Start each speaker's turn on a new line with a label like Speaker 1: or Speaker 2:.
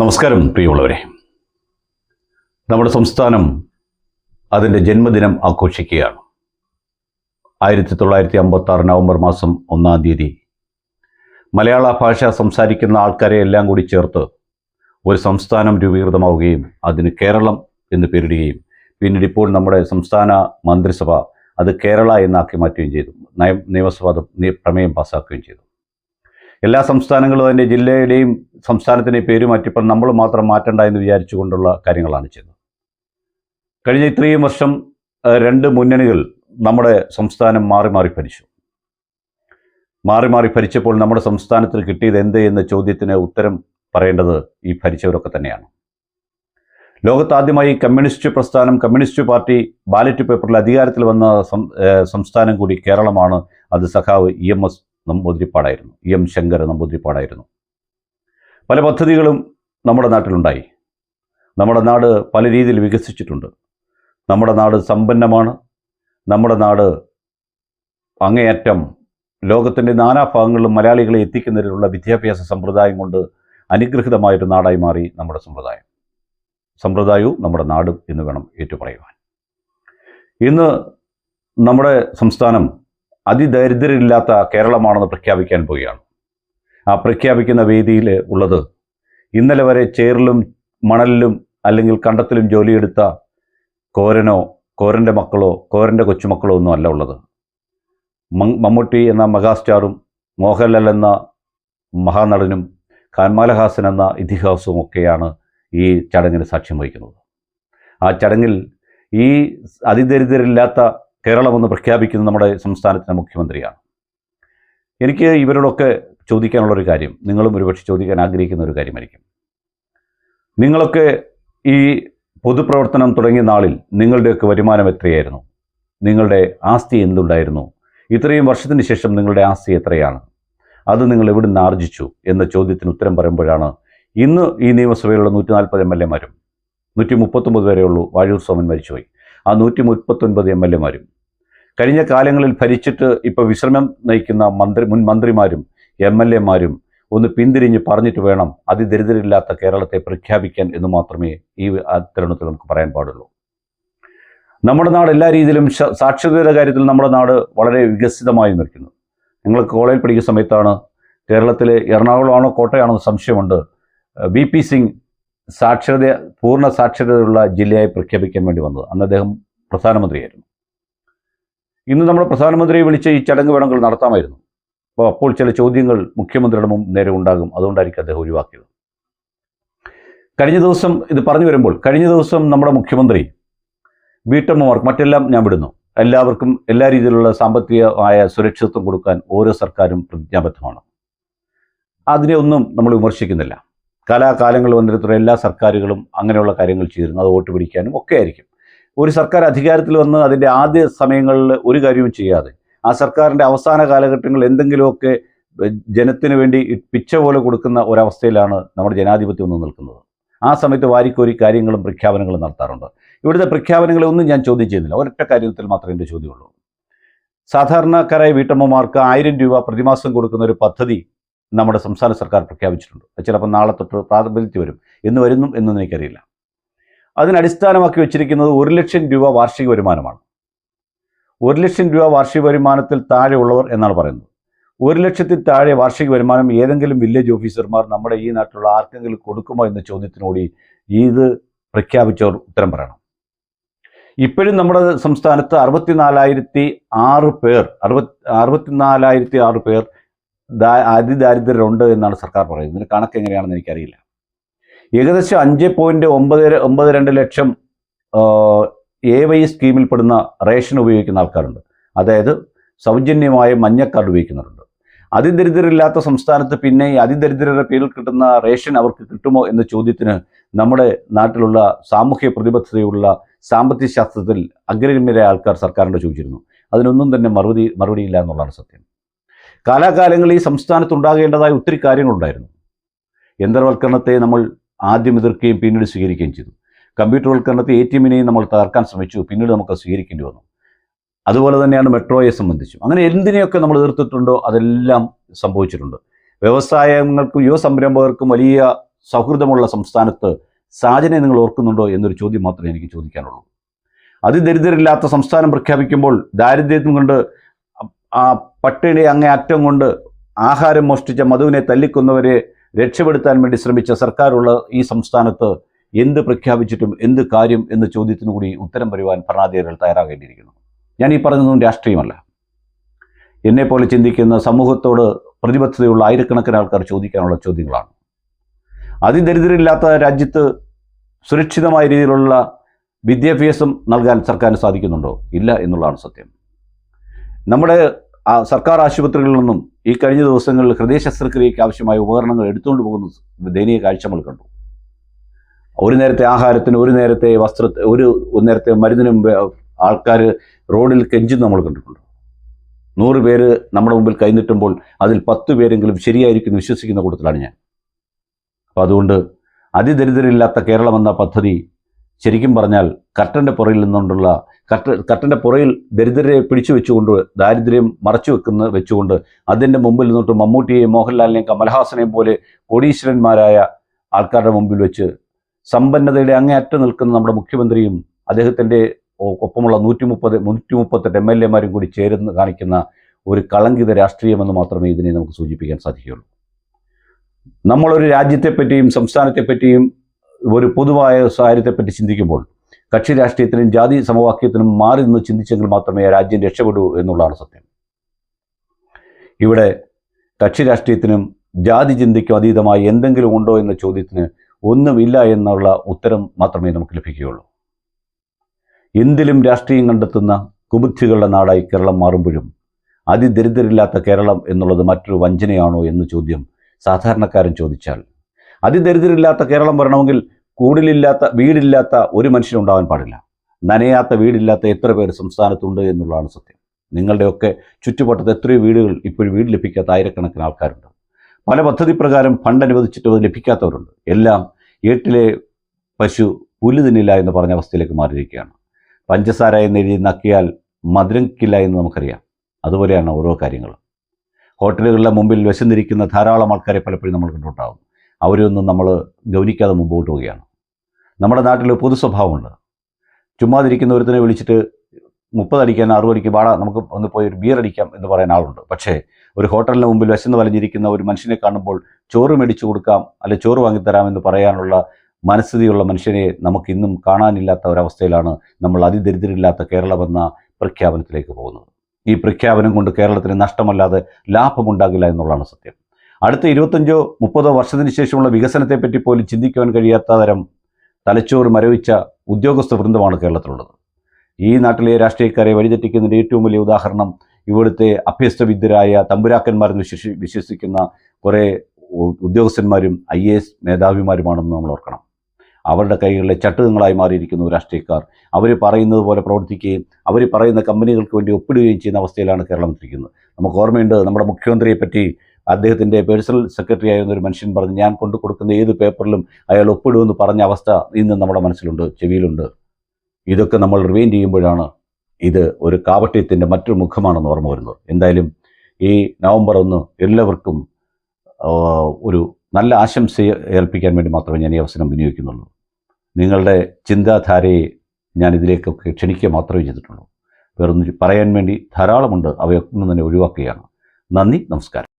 Speaker 1: നമസ്കാരം പ്രിയമുള്ളവരെ. നമ്മുടെ സംസ്ഥാനം അതിന്റെ ജന്മദിനം ആഘോഷിക്കുകയാണ്. ആയിരത്തി തൊള്ളായിരത്തി അമ്പത്തി ആറ് നവംബർ മാസം ഒന്നാം തീയതി. മലയാള ഭാഷ സംസാരിക്കുന്ന ആൾക്കാരെ എല്ലാം കൂടി ചേർത്ത് ഒരു സംസ്ഥാനം രൂപീകൃതമാവുകയും അതിന് കേരളം എന്ന് പേരിടുകയും പിന്നീട് ഇപ്പോൾ നമ്മുടെ സംസ്ഥാന മന്ത്രിസഭ അത് കേരള എന്നാക്കി മാറ്റുകയും ചെയ്തു. നയം നിയമസഭ അത് പ്രമേയം പാസ്സാക്കുകയും ചെയ്തു. എല്ലാ സംസ്ഥാനങ്ങളും അതിന്റെ ജില്ലയുടെയും സംസ്ഥാനത്തിന്റെയും പേര് മാറ്റിയപ്പോൾ നമ്മൾ മാത്രം മാറ്റണ്ട എന്ന് വിചാരിച്ചുകൊണ്ടുള്ള കാര്യങ്ങളാണ് ചെയ്യുന്നത്. കഴിഞ്ഞ ഇത്രയും വർഷം രണ്ട് മുന്നണികൾ നമ്മുടെ സംസ്ഥാനം മാറി മാറി ഭരിച്ചു. മാറി മാറി ഭരിച്ചപ്പോൾ നമ്മുടെ സംസ്ഥാനത്തിന് കിട്ടിയത് എന്ത് എന്ന ചോദ്യത്തിന് ഉത്തരം പറയേണ്ടത് ഈ ഭരിച്ചവരൊക്കെ തന്നെയാണ്. ലോകത്താദ്യമായി കമ്മ്യൂണിസ്റ്റ് പ്രസ്ഥാനം കമ്മ്യൂണിസ്റ്റ് പാർട്ടി ബാലറ്റ് പേപ്പറിൽ അധികാരത്തിൽ വന്ന സംസ്ഥാനം കൂടി കേരളമാണ്. അത് സഖാവ് ഇ എം എസ് നമ്പൂതിരിപ്പാടായിരുന്നു. എം. ശങ്കർ നമ്പൂതിരിപ്പാടായിരുന്നു. പല പദ്ധതികളും നമ്മുടെ നാട്ടിലുണ്ടായി. നമ്മുടെ നാട് പല രീതിയിൽ വികസിച്ചിട്ടുണ്ട്. നമ്മുടെ നാട് സമ്പന്നമാണ്. നമ്മുടെ നാട് അങ്ങേയറ്റം ലോകത്തിന്റെ നാനാഭാഗങ്ങളിലും മലയാളികളെ എത്തിക്കുന്നതിനുള്ള വിദ്യാഭ്യാസ സമ്പ്രദായം കൊണ്ട് അനുഗ്രഹിതമായൊരു നാടായി മാറി നമ്മുടെ സമ്പ്രദായം. സമ്പ്രദായവും നമ്മുടെ നാടും എന്ന് വേണം ഏറ്റുപറയുവാൻ. ഇന്ന് നമ്മുടെ സംസ്ഥാനം അതിദരിദ്രരില്ലാത്ത കേരളമാണെന്ന് പ്രഖ്യാപിക്കാൻ പോവുകയാണ്. ആ പ്രഖ്യാപിക്കുന്ന വേദിയിൽ ഉള്ളത് ഇന്നലെ വരെ ചേറിലും മണലിലും അല്ലെങ്കിൽ കണ്ടത്തിലും ജോലിയെടുത്ത കോരനോ കോരന്റെ മക്കളോ കോരന്റെ കൊച്ചുമക്കളോ ഒന്നും അല്ല ഉള്ളത്. മമ്മൂട്ടി എന്ന മെഗാസ്റ്റാറും മോഹൻലാൽ എന്ന മഹാനടനും കാൻമാലഹാസൻ എന്ന ഇതിഹാസവും ഒക്കെയാണ് ഈ ചടങ്ങിന് സാക്ഷ്യം വഹിക്കുന്നത്. ആ ചടങ്ങിൽ ഈ അതിദരിദ്രരില്ലാത്ത കേരളമെന്ന് പ്രഖ്യാപിക്കുന്ന നമ്മുടെ സംസ്ഥാനത്തിന്റെ മുഖ്യമന്ത്രിയാണ്. എനിക്ക് ഇവരോടൊക്കെ ചോദിക്കാനുള്ളൊരു കാര്യം നിങ്ങളും ഒരുപക്ഷെ ചോദിക്കാൻ ആഗ്രഹിക്കുന്ന ഒരു കാര്യമായിരിക്കും. നിങ്ങളൊക്കെ ഈ പൊതുപ്രവർത്തനം തുടങ്ങിയ നാളിൽ നിങ്ങളുടെയൊക്കെ വരുമാനം എത്രയായിരുന്നു? നിങ്ങളുടെ ആസ്തി എന്തുണ്ടായിരുന്നു? ഇത്രയും വർഷത്തിന് ശേഷം നിങ്ങളുടെ ആസ്തി എത്രയാണ്? അത് നിങ്ങൾ എവിടെ നിന്ന് ആർജിച്ചു എന്ന ചോദ്യത്തിന് ഉത്തരം പറയുമ്പോഴാണ് ഇന്ന് ഈ നിയമസഭയിലുള്ള നൂറ്റി നാൽപ്പത് എം എൽ എമാരും നൂറ്റി മുപ്പത്തൊമ്പത് വരെയുള്ളൂ വാഴൂർ സോമൻ മരിച്ചുപോയി. ആ നൂറ്റി മുപ്പത്തൊൻപത് എം എൽ എമാരും. കഴിഞ്ഞ കാലങ്ങളിൽ ഭരിച്ചിട്ട് ഇപ്പോൾ വിശ്രമം നയിക്കുന്ന മന്ത്രി മുൻ മന്ത്രിമാരും എം എൽ എമാരും ഒന്ന് പിന്തിരിഞ്ഞ് പറഞ്ഞിട്ട് വേണം അതിദരിദ്രരില്ലാത്ത കേരളത്തെ പ്രഖ്യാപിക്കാൻ എന്ന് മാത്രമേ ഈ തരുണത്തിൽ നമുക്ക് പറയാൻ പാടുള്ളൂ. നമ്മുടെ നാട് എല്ലാ രീതിയിലും സാക്ഷരതയുടെ കാര്യത്തിൽ നമ്മുടെ നാട് വളരെ വികസിതമായി നിൽക്കുന്നു. നിങ്ങൾ കോളേജിൽ പഠിക്കുന്ന സമയത്താണ് കേരളത്തിലെ എറണാകുളമാണോ കോട്ടയാണോ സംശയമുണ്ട്. വി പി സിംഗ് സാക്ഷരത പൂർണ സാക്ഷരതയുള്ള ജില്ലയായി പ്രഖ്യാപിക്കാൻ വേണ്ടി വന്നത്. അന്ന് അദ്ദേഹം പ്രധാനമന്ത്രിയായിരുന്നു. ഇന്ന് നമ്മൾ പ്രധാനമന്ത്രിയെ വിളിച്ച് ഈ ചടങ്ങ് വേണമെങ്കിൽ നടത്താമായിരുന്നു. അപ്പോൾ അപ്പോൾ ചില ചോദ്യങ്ങൾ മുഖ്യമന്ത്രിയുടെ മുമ്പ് നേരെ ഉണ്ടാകും. അതുകൊണ്ടായിരിക്കും അദ്ദേഹം ഒഴിവാക്കിയത്. കഴിഞ്ഞ ദിവസം ഇത് പറഞ്ഞു വരുമ്പോൾ കഴിഞ്ഞ ദിവസം നമ്മുടെ മുഖ്യമന്ത്രി വീട്ടമ്മമാർക്ക് മറ്റെല്ലാം ഞാൻ വിടുന്നു. എല്ലാവർക്കും എല്ലാ രീതിയിലുള്ള സാമ്പത്തികമായ സുരക്ഷിതത്വം കൊടുക്കാൻ ഓരോ സർക്കാരും പ്രതിജ്ഞാബദ്ധമാണ്. അതിനെ ഒന്നും നമ്മൾ വിമർശിക്കുന്നില്ല. കാലാകാലങ്ങൾ വന്നിരുന്ന എല്ലാ സർക്കാരുകളും അങ്ങനെയുള്ള കാര്യങ്ങൾ ചെയ്തിരുന്നു. അത് വോട്ട് പിടിക്കാനും ഒക്കെ ആയിരിക്കും. ഒരു സർക്കാർ അധികാരത്തിൽ വന്ന് അതിന്റെ ആദ്യ സമയങ്ങളിൽ ഒരു കാര്യവും ചെയ്യാതെ ആ സർക്കാരിന്റെ അവസാന കാലഘട്ടങ്ങളിൽ എന്തെങ്കിലുമൊക്കെ ജനത്തിന് വേണ്ടി പിച്ച പോലെ കൊടുക്കുന്ന ഒരവസ്ഥയിലാണ് നമ്മുടെ ജനാധിപത്യം ഒന്ന് നിൽക്കുന്നത്. ആ സമയത്ത് വാരിക്കോരി കാര്യങ്ങളും പ്രഖ്യാപനങ്ങളും നടത്താറുണ്ട്. ഇവിടുത്തെ പ്രഖ്യാപനങ്ങളെ ഒന്നും ഞാൻ ചോദ്യം ചെയ്യുന്നില്ല. ഒരൊറ്റ കാര്യത്തിൽ മാത്രമേ എന്റെ ചോദ്യമുള്ളൂ. സാധാരണക്കാരായ വീട്ടമ്മമാർക്ക് ആയിരം രൂപ പ്രതിമാസം കൊടുക്കുന്ന ഒരു പദ്ധതി നമ്മുടെ സംസ്ഥാന സർക്കാർ പ്രഖ്യാപിച്ചിട്ടുണ്ട്. ചിലപ്പോൾ നാളെ തൊട്ട് പ്രാബല്യത്തിൽ വരും. എന്ന് വരുന്നു എന്നൊന്നും എനിക്കറിയില്ല. അതിനടിസ്ഥാനമാക്കി വെച്ചിരിക്കുന്നത് ഒരു ലക്ഷം രൂപ വാർഷിക വരുമാനമാണ്. ഒരു ലക്ഷം രൂപ വാർഷിക വരുമാനത്തിൽ താഴെയുള്ളവർ എന്നാണ് പറയുന്നത്. ഒരു ലക്ഷത്തിൽ താഴെ വാർഷിക വരുമാനം ഏതെങ്കിലും വില്ലേജ് ഓഫീസർമാർ നമ്മുടെ ഈ നാട്ടിലുള്ള ആർക്കെങ്കിലും കൊടുക്കുമോ എന്ന ചോദ്യത്തിനോട് ഇത് പ്രഖ്യാപിച്ചവർ ഉത്തരം പറയണം. ഇപ്പോഴും നമ്മുടെ സംസ്ഥാനത്ത് അറുപത്തിനാലായിരത്തി ആറ് പേർ അറുപത്തി അറുപത്തിനാലായിരത്തി ആറ് പേർ ദാ- അതിദാരിദ്ര്യരുണ്ട് എന്നാണ് സർക്കാർ പറയുന്നത്. ഇതിന് കണക്ക് എങ്ങനെയാണെന്ന് എനിക്കറിയില്ല. ഏകദേശം അഞ്ച് പോയിന്റ് ഒമ്പത് ഒമ്പത് രണ്ട് ലക്ഷം എ വൈ സ്കീമിൽപ്പെടുന്ന റേഷൻ ഉപയോഗിക്കുന്ന ആൾക്കാരുണ്ട്. അതായത് സൗജന്യമായ മഞ്ഞ കാർഡ് ഉപയോഗിക്കുന്നവരുണ്ട്. അതിദരിദ്രരില്ലാത്ത സംസ്ഥാനത്ത് പിന്നെ ഈ അതിദരിദ്രരുടെ പേരിൽ കിട്ടുന്ന റേഷൻ അവർക്ക് കിട്ടുമോ എന്ന ചോദ്യത്തിന് നമ്മുടെ നാട്ടിലുള്ള സാമൂഹ്യ പ്രതിബദ്ധതയുള്ള സാമ്പത്തിക ശാസ്ത്രത്തിൽ അഗ്രഗണ്യരായ ആൾക്കാർ സർക്കാരിനോട് ചോദിച്ചിരുന്നു. അതിനൊന്നും തന്നെ മറുപടി മറുപടിയില്ല എന്നുള്ളതാണ് സത്യം. കാലാകാലങ്ങളിൽ ഈ സംസ്ഥാനത്ത് ഉണ്ടാകേണ്ടതായ ഒത്തിരി കാര്യങ്ങളുണ്ടായിരുന്നു. യന്ത്രവൽക്കരണത്തെ നമ്മൾ ആദ്യം എതിർക്കുകയും പിന്നീട് സ്വീകരിക്കുകയും ചെയ്തു. കമ്പ്യൂട്ടർവൽക്കരണത്തെ എ ടി എമ്മിനെയും നമ്മൾ തകർക്കാൻ ശ്രമിച്ചു. പിന്നീട് നമുക്ക് സ്വീകരിക്കേണ്ടി വന്നു. അതുപോലെ തന്നെയാണ് മെട്രോയെ സംബന്ധിച്ചും. അങ്ങനെ എന്തിനെയൊക്കെ നമ്മൾ എതിർത്തിട്ടുണ്ടോ അതെല്ലാം സംഭവിച്ചിട്ടുണ്ട്. വ്യവസായങ്ങൾക്കും യുവ സംരംഭകർക്കും വലിയ സൗഹൃദമുള്ള സംസ്ഥാനത്ത് സാജനെ നിങ്ങൾ ഓർക്കുന്നുണ്ടോ എന്നൊരു ചോദ്യം മാത്രമേ എനിക്ക് ചോദിക്കാനുള്ളൂ. അതിദരിദ്രരില്ലാത്ത സംസ്ഥാനം പ്രഖ്യാപിക്കുമ്പോൾ ദാരിദ്ര്യം കൊണ്ട് ആ പട്ടിണി അങ്ങേ അറ്റം കൊണ്ട് ആഹാരം മോഷ്ടിച്ച മധുവിനെ തല്ലിക്കുന്നവരെ രക്ഷപ്പെടുത്താൻ വേണ്ടി ശ്രമിച്ച സർക്കാരുള്ള ഈ സംസ്ഥാനത്ത് എന്ത് പ്രഖ്യാപിച്ചിട്ടും എന്ത് കാര്യം എന്ന ചോദ്യത്തിനു കൂടി ഉത്തരം പറയുവാൻ ഭരണാധികാരികൾ തയ്യാറാകേണ്ടിയിരിക്കുന്നു. ഞാൻ ഈ പറഞ്ഞതൊന്നും രാഷ്ട്രീയമല്ല. എന്നെപ്പോലെ ചിന്തിക്കുന്ന സമൂഹത്തോട് പ്രതിബദ്ധതയുള്ള ആയിരക്കണക്കിന് ആൾക്കാർ ചോദിക്കാനുള്ള ചോദ്യങ്ങളാണ്. അതിദരിദ്രരില്ലാത്ത രാജ്യത്ത് സുരക്ഷിതമായ രീതിയിലുള്ള വിദ്യാഭ്യാസം നൽകാൻ സർക്കാരിന് സാധിക്കുന്നുണ്ടോ? ഇല്ല എന്നുള്ളതാണ് സത്യം. നമ്മുടെ ആ സർക്കാർ ആശുപത്രികളിൽ നിന്നും ഈ കഴിഞ്ഞ ദിവസങ്ങളിൽ ഹൃദയ ശസ്ത്രക്രിയയ്ക്ക് ആവശ്യമായ ഉപകരണങ്ങൾ എടുത്തുകൊണ്ട് പോകുന്ന ദയനീയ കാഴ്ച നമ്മൾ കണ്ടു. ഒരു നേരത്തെ ആഹാരത്തിന് ഒരു നേരത്തെ വസ്ത്ര ഒരു നേരത്തെ മരുന്നിനും ആൾക്കാർ റോഡിൽ കെഞ്ചും നമ്മൾ കണ്ടിട്ടുണ്ട്. നൂറ് പേര് നമ്മുടെ മുമ്പിൽ കൈനിട്ടുമ്പോൾ അതിൽ പത്ത് പേരെങ്കിലും ശരിയായിരിക്കും വിശ്വസിക്കുന്ന കൂട്ടത്തിലാണ് ഞാൻ. അപ്പോൾ അതുകൊണ്ട് അതിദരിദ്രരില്ലാത്ത കേരളം എന്ന പദ്ധതി ശരിക്കും പറഞ്ഞാൽ കർട്ടന്റെ പുറയിൽ നിന്നുകൊണ്ടുള്ള കർട്ട കർട്ടന്റെ പുറയിൽ ദരിദ്രരെ പിടിച്ചു വെച്ചുകൊണ്ട് ദാരിദ്ര്യം മറച്ചു വെക്കുന്ന വെച്ചുകൊണ്ട് അതിന്റെ മുമ്പിൽ നിന്നിട്ട് മമ്മൂട്ടിയെയും മോഹൻലാലിനെയും കമൽഹാസനെയും പോലെ കോടീശ്വരന്മാരായ ആൾക്കാരുടെ മുമ്പിൽ വെച്ച് സമ്പന്നതയുടെ അങ്ങേയറ്റം നിൽക്കുന്ന നമ്മുടെ മുഖ്യമന്ത്രിയും അദ്ദേഹത്തിന്റെ ഒപ്പമുള്ള നൂറ്റി മുപ്പത് നൂറ്റി മുപ്പത്തെട്ട് എം എൽ എമാരും കൂടി ചേരുന്ന കാണിക്കുന്ന ഒരു കളങ്കിത രാഷ്ട്രീയമെന്ന് മാത്രമേ ഇതിനെ നമുക്ക് സൂചിപ്പിക്കാൻ സാധിക്കുകയുള്ളൂ. നമ്മളൊരു രാജ്യത്തെപ്പറ്റിയും സംസ്ഥാനത്തെപ്പറ്റിയും ഒരു പൊതുവായ സാഹചര്യത്തെപ്പറ്റി ചിന്തിക്കുമ്പോൾ കക്ഷി രാഷ്ട്രീയത്തിനും ജാതി സമവാക്യത്തിനും മാറി നിന്ന് ചിന്തിച്ചെങ്കിൽ മാത്രമേ രാജ്യം രക്ഷപ്പെടൂ എന്നുള്ളതാണ് സത്യം. ഇവിടെ കക്ഷി രാഷ്ട്രീയത്തിനും ജാതി ചിന്തയ്ക്കും അതീതമായി എന്തെങ്കിലും ഉണ്ടോ എന്ന ചോദ്യത്തിന് ഒന്നുമില്ല എന്നുള്ള ഉത്തരം മാത്രമേ നമുക്ക് ലഭിക്കുകയുള്ളൂ. എന്തിലും രാഷ്ട്രീയം കണ്ടെത്തുന്ന കുബുദ്ധികളുടെ നാടായി കേരളം മാറുമ്പോഴും അതിദരിദ്രരില്ലാത്ത കേരളം എന്നുള്ളത് മറ്റൊരു വഞ്ചനയാണോ എന്ന ചോദ്യം സാധാരണക്കാരൻ ചോദിച്ചാൽ അതിദരിദ്രരില്ലാത്ത കേരളം വരണമെങ്കിൽ കൂടിലില്ലാത്ത വീടില്ലാത്ത ഒരു മനുഷ്യനുണ്ടാവാൻ പാടില്ല. നനയാത്ത വീടില്ലാത്ത എത്ര പേർ സംസ്ഥാനത്തുണ്ട് എന്നുള്ളതാണ് സത്യം. നിങ്ങളുടെയൊക്കെ ചുറ്റുവട്ടത്ത് എത്രയോ വീടുകൾ ഇപ്പോഴും വീട് ലഭിക്കാത്ത ആയിരക്കണക്കിന് ആൾക്കാരുണ്ട്. പല പദ്ധതി പ്രകാരം ഫണ്ട് അനുവദിച്ചിട്ട് അത് ലഭിക്കാത്തവരുണ്ട്. എല്ലാം ഏട്ടിലെ പശു പുല്ല് തിന്നില്ല എന്ന് പറഞ്ഞ അവസ്ഥയിലേക്ക് മാറിയിരിക്കുകയാണ്. പഞ്ചസാര എന്ന് എഴുതി നക്കിയാൽ മധുരക്കില്ല എന്ന് നമുക്കറിയാം. അതുപോലെയാണ് ഓരോ കാര്യങ്ങളും. ഹോട്ടലുകളുടെ മുമ്പിൽ വിശന്നിരിക്കുന്ന ധാരാളം ആൾക്കാരെ പലപ്പോഴും നമ്മൾ കണ്ടുണ്ടാകും അവരെയൊന്നും നമ്മൾ ഗൗനിക്കാതെ മുമ്പോട്ട് പോവുകയാണ്. നമ്മുടെ നാട്ടിൽ പൊതു സ്വഭാവമുണ്ട്. ചുമ്മാതിരിക്കുന്ന ഒരുത്തിനെ വിളിച്ചിട്ട് മുപ്പതടിക്കാൻ അറുപടിക്ക് വാട നമുക്ക് ഒന്ന് പോയി ഒരു ബിയർ അടിക്കാം എന്ന് പറയുന്ന ആളുണ്ട്. പക്ഷേ ഒരു ഹോട്ടലിന് മുമ്പിൽ വിശന്ന് വലഞ്ഞിരിക്കുന്ന ഒരു മനുഷ്യനെ കാണുമ്പോൾ ചോറ് മേടിച്ചു കൊടുക്കാം അല്ലെ ചോറ് വാങ്ങിത്തരാം എന്ന് പറയാനുള്ള മനസ്ഥിതിയുള്ള മനുഷ്യനെ നമുക്ക് ഇന്നും കാണാനില്ലാത്ത ഒരവസ്ഥയിലാണ് നമ്മൾ അതിദരിദ്രരില്ലാത്ത കേരളമെന്ന പ്രഖ്യാപനത്തിലേക്ക് പോകുന്നത്. ഈ പ്രഖ്യാപനം കൊണ്ട് കേരളത്തിന് നഷ്ടമല്ലാതെ ലാഭമുണ്ടാകില്ല എന്നുള്ളതാണ് സത്യം. അടുത്ത ഇരുപത്തഞ്ചോ മുപ്പതോ വർഷത്തിന് ശേഷമുള്ള വികസനത്തെപ്പറ്റി പോലും ചിന്തിക്കുവാൻ കഴിയാത്ത തരം തലച്ചോറ് മരവിച്ച ഉദ്യോഗസ്ഥ വൃന്ദമാണ് കേരളത്തിലുള്ളത്. ഈ നാട്ടിലെ രാഷ്ട്രീയക്കാരെ വഴിതെറ്റിക്കുന്നതിന്റെ ഏറ്റവും വലിയ ഉദാഹരണം ഇവിടുത്തെ അഭ്യസ്തവിദ്യരായ തമ്പുരാക്കന്മാരെന്ന് വിശ്വസി വിശ്വസിക്കുന്ന കുറേ ഉദ്യോഗസ്ഥന്മാരും ഐ എ എസ് മേധാവിമാരുമാണെന്ന് നമ്മൾ ഓർക്കണം. അവരുടെ കൈകളിലെ ചട്ടുകങ്ങളായി മാറിയിരിക്കുന്നു രാഷ്ട്രീയക്കാർ അവർ പറയുന്നത് പോലെ പ്രവർത്തിക്കുകയും അവർ പറയുന്ന കമ്പനികൾക്ക് വേണ്ടി ഒപ്പിടുകയും ചെയ്യുന്ന അവസ്ഥയിലാണ് കേരളം എത്തിയിരിക്കുന്നത് നമുക്ക് ഓർമ്മയുണ്ട് നമ്മുടെ മുഖ്യമന്ത്രിയെ പറ്റി അദ്ദേഹത്തിന്റെ പേഴ്സണൽ സെക്രട്ടറി ആയിരുന്ന ഒരു മനുഷ്യൻ പറഞ്ഞ് ഞാൻ കൊണ്ടു കൊടുക്കുന്ന ഏത് പേപ്പറിലും അയാൾ ഒപ്പിടുമെന്ന് പറഞ്ഞ അവസ്ഥ ഇന്ന് നമ്മുടെ മനസ്സിലുണ്ട് ചെവിയിലുണ്ട്. ഇതൊക്കെ നമ്മൾ റിവൈൻഡ് ചെയ്യുമ്പോഴാണ് ഇത് ഒരു കാപട്യത്തിന്റെ മറ്റൊരു മുഖമാണെന്ന് ഓർമ്മ വരുന്നത്. എന്തായാലും ഈ നവംബർ ഒന്ന് എല്ലാവർക്കും ഒരു നല്ല ആശംസ ഏൽപ്പിക്കാൻ വേണ്ടി മാത്രമേ ഞാൻ ഈ അവസരം വിനിയോഗിക്കുന്നുള്ളൂ. നിങ്ങളുടെ ചിന്താധാരയെ ഞാൻ ഇതിലേക്കൊക്കെ ക്ഷണിക്കുക മാത്രമേ ചെയ്തിട്ടുള്ളൂ. വേറൊന്നും പറയാൻ വേണ്ടി ധാരാളമുണ്ട് അവയൊന്നും തന്നെ ഒഴിവാക്കുകയാണ്. നന്ദി നമസ്കാരം.